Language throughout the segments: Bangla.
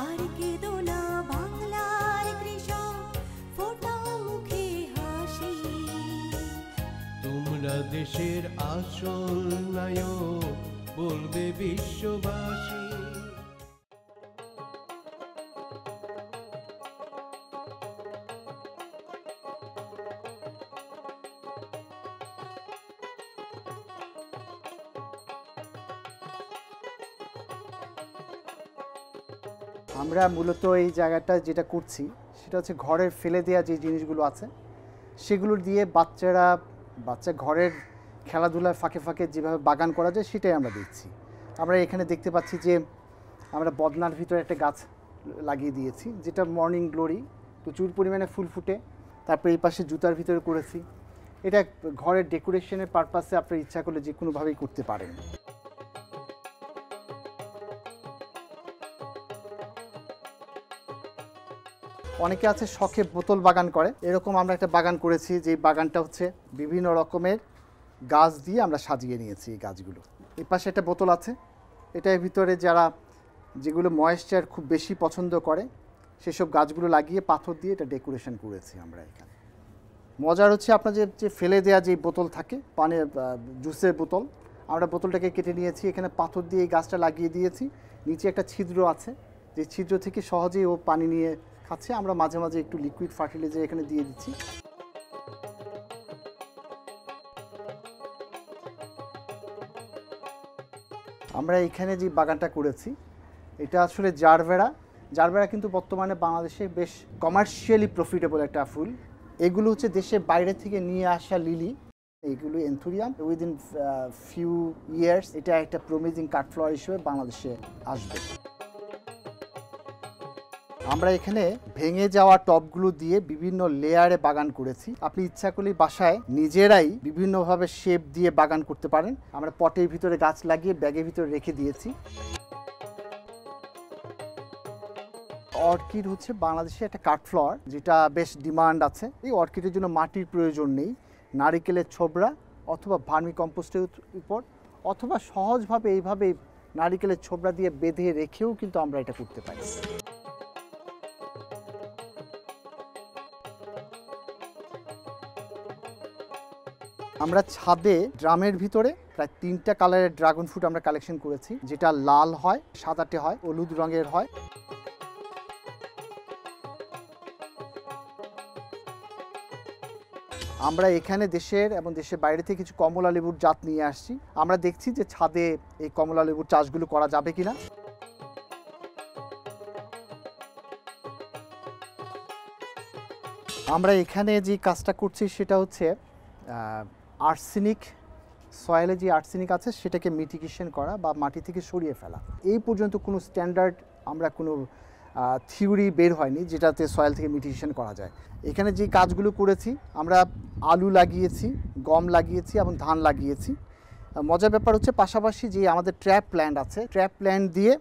আর বাংলার কৃষক মুখে তোমরা দেশের আসল নায়ক বলবে বিশ্ববাসী। আমরা মূলত এই জায়গাটা যেটা করছি, সেটা হচ্ছে ঘরের ফেলে দেওয়া যে জিনিসগুলো আছে, সেগুলো দিয়ে বাচ্চারা, বাচ্চা ঘরের খেলাধুলার ফাঁকে ফাঁকে যেভাবে বাগান করা যায়, সেটাই আমরা দেখছি। আমরা এখানে দেখতে পাচ্ছি যে আমরা বদনার ভিতরে একটা গাছ লাগিয়ে দিয়েছি, যেটা মর্নিং গ্লোরি প্রচুর পরিমাণে ফুল ফুটে, তারপরে এই পাশে জুতার ভিতরে করেছি। এটা ঘরের ডেকোরেশনের পারপাসে আপনার ইচ্ছা করলে যে কোনোভাবেই করতে পারেন। অনেকে আছে শখে বোতল বাগান করে। এরকম আমরা একটা বাগান করেছি যে বাগানটা হচ্ছে বিভিন্ন রকমের গাছ দিয়ে আমরা সাজিয়ে নিয়েছি এই গাছগুলো। এই পাশে একটা বোতল আছে। এটার ভিতরে যারা যেগুলো ময়েশ্চার খুব বেশি পছন্দ করে, সেসব গাছগুলো লাগিয়ে পাথর দিয়ে এটা ডেকোরেশন করেছি আমরা এখানে। মজার হচ্ছে আপনার যে ফেলে দেওয়া যে বোতল থাকে পানের জুসের বোতল, আমরা বোতলটাকে কেটে নিয়েছি, এখানে পাথর দিয়ে এই গাছটা লাগিয়ে দিয়েছি। নিচে একটা ছিদ্র আছে, যে ছিদ্র থেকে সহজেই ও পানি নিয়ে খাচ্ছে, আমরা মাঝে মাঝে একটু লিকুইড ফার্টিলাইজার এখানে দিয়ে দিচ্ছি। আমরা এখানে যে বাগানটা করেছি, এটা আসলে জারভেরা জারভেরা কিন্তু বর্তমানে বাংলাদেশে বেশ কমার্শিয়ালি প্রফিটেবল একটা ফুল। এগুলো হচ্ছে দেশের বাইরে থেকে নিয়ে আসা লিলি এইগুলো এনথুরিয়াম উইদিন ফিউ ইয়ার্স এটা একটা প্রমিজিং কাঠফ্লাওয়ার হিসেবে বাংলাদেশে আসবে। আমরা এখানে ভেঙে যাওয়া টবগুলো দিয়ে বিভিন্ন লেয়ারে বাগান করেছি। আপনি ইচ্ছা করলে বাসায় নিজেরাই বিভিন্নভাবে শেপ দিয়ে বাগান করতে পারেন। আমরা পটের ভিতরে গাছ লাগিয়ে ব্যাগের ভিতরে রেখে দিয়েছি। অর্কিড হচ্ছে বাংলাদেশে একটা কাঠফ্লাওয়ার যেটা বেশ ডিমান্ড আছে। এই অর্কিডের জন্য মাটির প্রয়োজন নেই। নারিকেলের ছোবড়া অথবা ভার্মি কম্পোস্টের উপর অথবা সহজভাবে এইভাবে নারিকেলের ছোবড়া দিয়ে বেঁধে রেখেও কিন্তু আমরা এটা করতে পারি। আমরা ছাদে ড্রামের ভিতরে প্রায় তিনটা কালারের ড্রাগন ফ্রুট আমরা কালেকশন করেছি, যেটা লাল হয়, সাদাটে হয়, হলুদ রঙের হয়। আমরা এখানে দেশের এবং দেশের বাইরে থেকে কিছু কমলা লেবুর জাত নিয়ে আসছি। আমরা দেখছি যে ছাদে এই কমলা লেবুর চাষগুলো করা যাবে কিনা। আমরা এখানে যে কাজটা করছি সেটা হচ্ছে আর্সেনিক, সয়েলে যে আর্সেনিক আছে সেটাকে মিটিগেশন করা বা মাটি থেকে সরিয়ে ফেলা। এই পর্যন্ত কোনো স্ট্যান্ডার্ড আমরা কোনো থিওরি বের হয়নি যেটাতে সয়েল থেকে মিটিগেশন করা যায়। এখানে যে কাজগুলো করেছি, আমরা আলু লাগিয়েছি, গম লাগিয়েছি এবং ধান লাগিয়েছি। মজার ব্যাপার হচ্ছে পাশাপাশি যে আমাদের ট্র্যাপ প্ল্যান্ট আছে ট্র্যাপ প্ল্যান্ট দিয়ে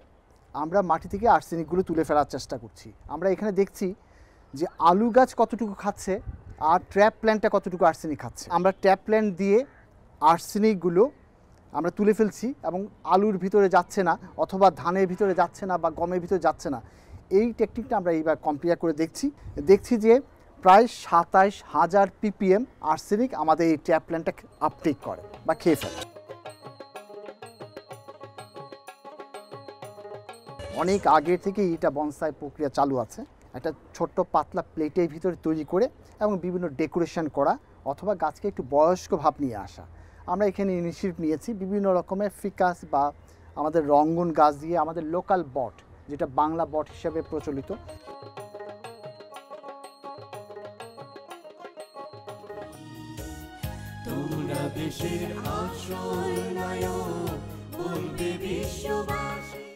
আমরা মাটি থেকে আর্সেনিকগুলো তুলে ফেলার চেষ্টা করছি। আমরা এখানে দেখছি যে আলু গাছ কতটুকু খাচ্ছে আর ট্র্যাপ প্ল্যান্টটা কতটুকু আর্সেনিক খাচ্ছে? আমরা ট্র্যাপ প্ল্যান্ট দিয়ে আর্সেনিকগুলো আমরা তুলে ফেলছি এবং আলুর ভিতরে যাচ্ছে না অথবা ধানের ভিতরে যাচ্ছে না বা গমের ভিতরে যাচ্ছে না। এই টেকনিকটা আমরা এইবার কম্পেয়ার করে দেখছি। দেখছি যে প্রায় সাতাইশ হাজার পিপিএম আর্সেনিক আমাদের এই ট্র্যাপ প্ল্যান্টটা আপটেক করে বা খেয়ে ফেলে। অনেক আগে থেকেই এটা বনসাই প্রক্রিয়া চালু আছে। একটা ছোট্ট পাতলা প্লেটের ভিতরে তৈরি করে এবং বিভিন্ন ডেকোরেশন করা অথবা গাছকে একটু বয়স্ক ভাব নিয়ে আসা। আমরা এখানে ইনিশিয়েটিভ নিয়েছি বিভিন্ন রকমের ফিকাস বা আমাদের রঙ্গন গাছ দিয়ে আমাদের লোকাল বট, যেটা বাংলা বট হিসাবে প্রচলিত। দেশের বলবে বিশ্ববাসী।